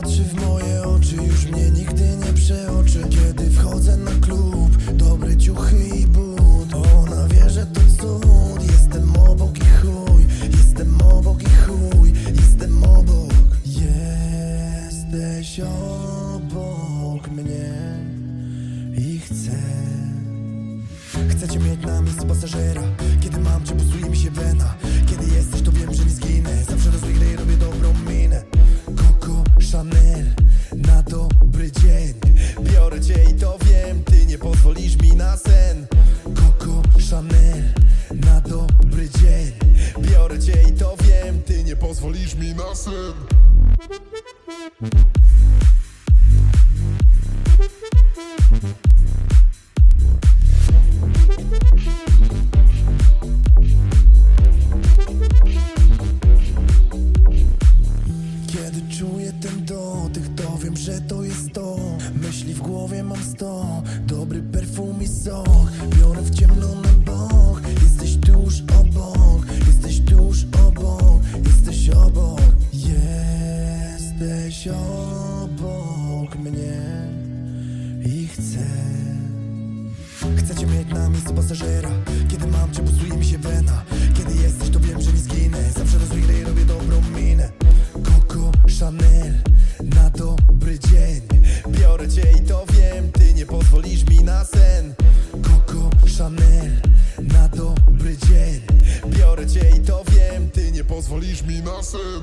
patrzy w moje oczy Już mnie nigdy nie przeoczy. Kiedy wchodzę na klub Dobre ciuchy i but. Ona wie, że to cud Jestem obok i chuj. Jestem obok i chuj Jestem obok. Jesteś obok mnie I chcę. Chcę cię mieć na miejscu pasażera. Kiedy mam cię, pulsuje mi się wena Chanel Na dobry dzień. Biorę cię i to wiem Ty nie pozwolisz mi na sen. Coco Chanel Na dobry dzień. Biorę cię i to wiem Ty nie pozwolisz mi na sen czuję ten dotyk, to wiem, że to jest to. Myśli w głowie mam sto Dobry perfum i sok. Biorę w ciemno na bok Jesteś tuż obok Jesteś tuż obok Jesteś obok. Jesteś obok mnie I chcę. Chcę cię mieć na miejscu pasażera. Kiedy mam cię, busuje mi się wena Chanel Na dobry dzień. Biorę cię i to wiem Ty nie pozwolisz mi na sen. Coco Chanel Na dobry dzień. Biorę cię i to wiem Ty nie pozwolisz mi na sen